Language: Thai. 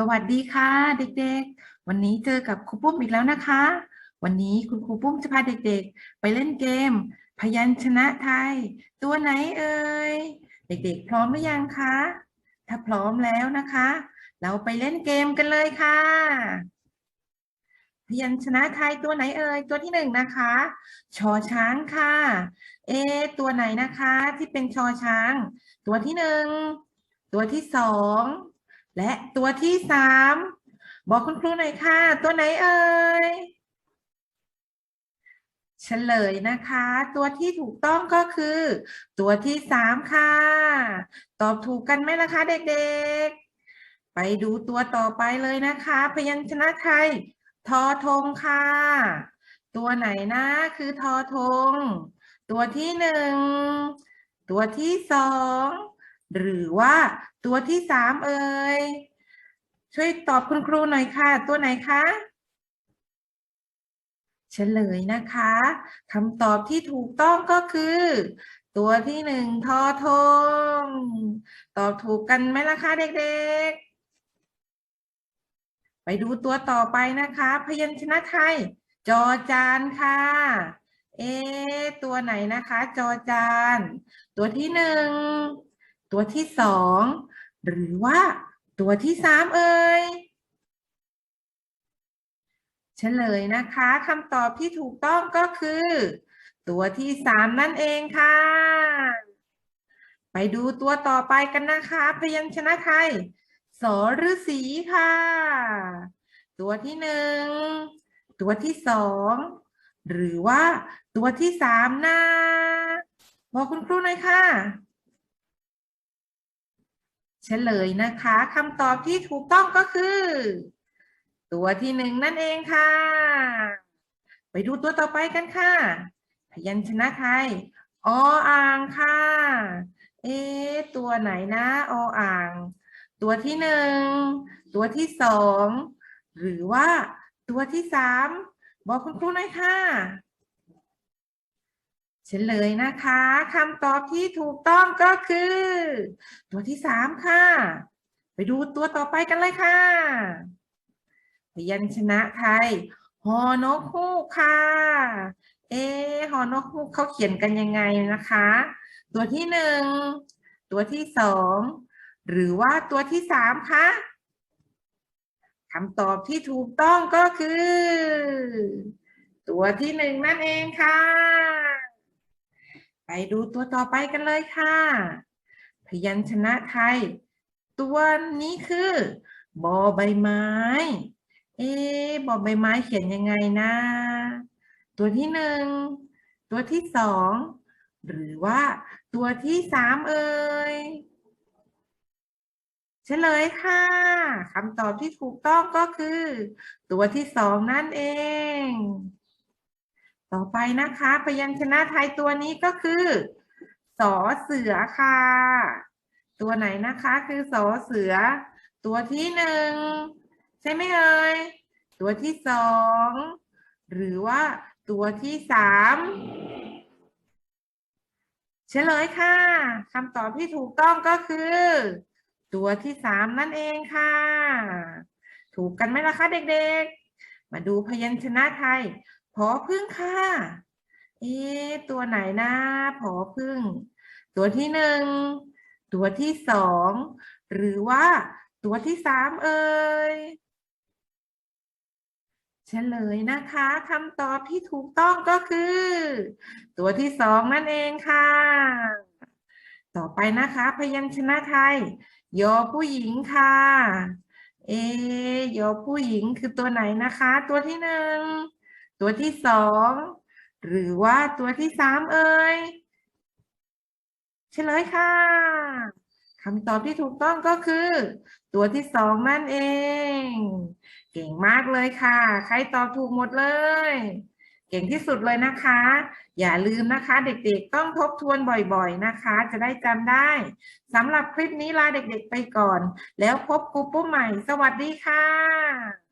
สวัสดีค่ะเด็กๆ วันนี้เจอกับครูปุ้มอีกแล้วนะคะ วันนี้คุณครูปุ้มจะพาเด็กๆ ไปเล่นเกม พยัญชนะไทย ตัวไหนเอ่ย เด็กๆ พร้อมหรือยังคะ ถ้าพร้อมแล้วนะคะ เราไปเล่นเกมกันเลยค่ะ พยัญชนะไทยตัวไหนเอ่ย ตัวที่หนึ่งนะคะ ชอช้างค่ะ เอ ตัวไหนนะคะที่เป็นชอช้าง ตัวที่หนึ่ง ตัวที่สอง และตัวที่สามบอกคุณครูหน่อยค่ะ ตัวไหนเอ่ยเฉลยนะคะ ตัวที่ถูกต้องก็คือ ตัวที่สามค่ะ ตอบถูกกันไหมล่ะคะ เด็กๆ ไปดูตัวต่อไปเลยนะคะ พยัญชนะไทยทอทงค่ะ ตัวไหนนะคือทอทง ตัวที่หนึ่ง ตัวที่สอง หรือว่าตัวที่สามเอ่ย ช่วยตอบคุณครูหน่อยค่ะ ตัวไหนคะเฉลยนะคะคำตอบที่ถูกต้องก็คือ ตัวที่หนึ่งทอทง ตอบถูกกันไหมล่ะคะเด็กๆ ไปดูตัวต่อไปนะคะ พยัญชนะไทย จอจานค่ะ เอตัวไหนนะคะ จอจาน ตัวที่หนึ่ง ตัวที่สองหรือว่าตัวที่สามเอ่ยเฉลยนะคะคำตอบที่ถูกต้องก็คือ ตัวที่สามนั่นเองค่ะ ไปดูตัวต่อไปกันนะคะ พยัญชนะไทยสอฤษีค่ะ ตัวที่หนึ่งตัวที่สองหรือว่าตัวที่สามนะบอกคุณครูหน่อยค่ะ เฉลยนะคะคำตอบที่ถูกต้องก็คือ ตัวที่หนึ่งนั่นเองค่ะ ไปดูตัวต่อไปกันค่ะ พยัญชนะไทยออ่างค่ะ เอ๊ตัวไหนนะออ่าง ตัวที่หนึ่ง ตัวที่สอง หรือว่าตัวที่สาม บอกคุณครูหน่อยค่ะ เฉลยนะคะคำตอบที่ถูกต้องก็คือ ตัวที่สามค่ะ ไปดูตัวต่อไปกันเลยค่ะ พยัญชนะไทยฮอนกฮูกค่ะ เอะฮอนกฮูกเขาเขียนกันยังไงนะคะ ตัวที่หนึ่งตัวที่สองหรือว่าตัวที่สามคะคำตอบที่ถูกต้องก็คือ ตัวที่หนึ่งนั่นเองค่ะ ไปดูตัวต่อไปกันเลยค่ะ พยัญชนะไทย ตัวนี้คือบอใบไม้ เอ๊บอใบไม้เขียนยังไงนะ ตัวที่หนึ่ง ตัวที่สอง หรือว่าตัวที่สามเอ่ยเฉลยค่ะคำตอบที่ถูกต้องก็คือ ตัวที่สองนั่นเอง ต่อไปนะคะ พยัญชนะไทยตัวนี้ก็คือ สอเสือค่ะ ตัวไหนนะคะคือสอเสือ ตัวที่หนึ่งใช่ไหมเอ่ยตัวที่สองหรือว่าตัวที่สามเฉลยค่ะคำตอบที่ถูกต้องก็คือ ตัวที่สามนั่นเองค่ะ ถูกกันไหมล่ะคะเด็กๆ มาดูพยัญชนะไทย ผอพึ่งค่ะ เอ๊ะตัวไหนนะผอพึ่ง ตัวที่หนึ่ง ตัวที่สอง หรือว่าตัวที่สามเอ่ยเฉลยนะคะคำตอบที่ถูกต้องก็คือ ตัวที่สองนั่นเองค่ะ ต่อไปนะคะ พยัญชนะไทยยอผู้หญิงค่ะ เอะยอผู้หญิงคือตัวไหนนะคะ ตัวที่หนึ่ง ตัวที่สองหรือว่าตัวที่สามเอ่ยเฉลยค่ะคำตอบที่ถูกต้องก็คือ ตัวที่สองนั่นเอง เก่งมากเลยค่ะ ใครตอบถูกหมดเลย เก่งที่สุดเลยนะคะ อย่าลืมนะคะ เด็กๆต้องทบทวนบ่อยๆนะคะ จะได้จำได้สำหรับคลิปนี้ลาเด็กๆไปก่อน แล้วพบครูปุ้มใหม่ สวัสดีค่ะ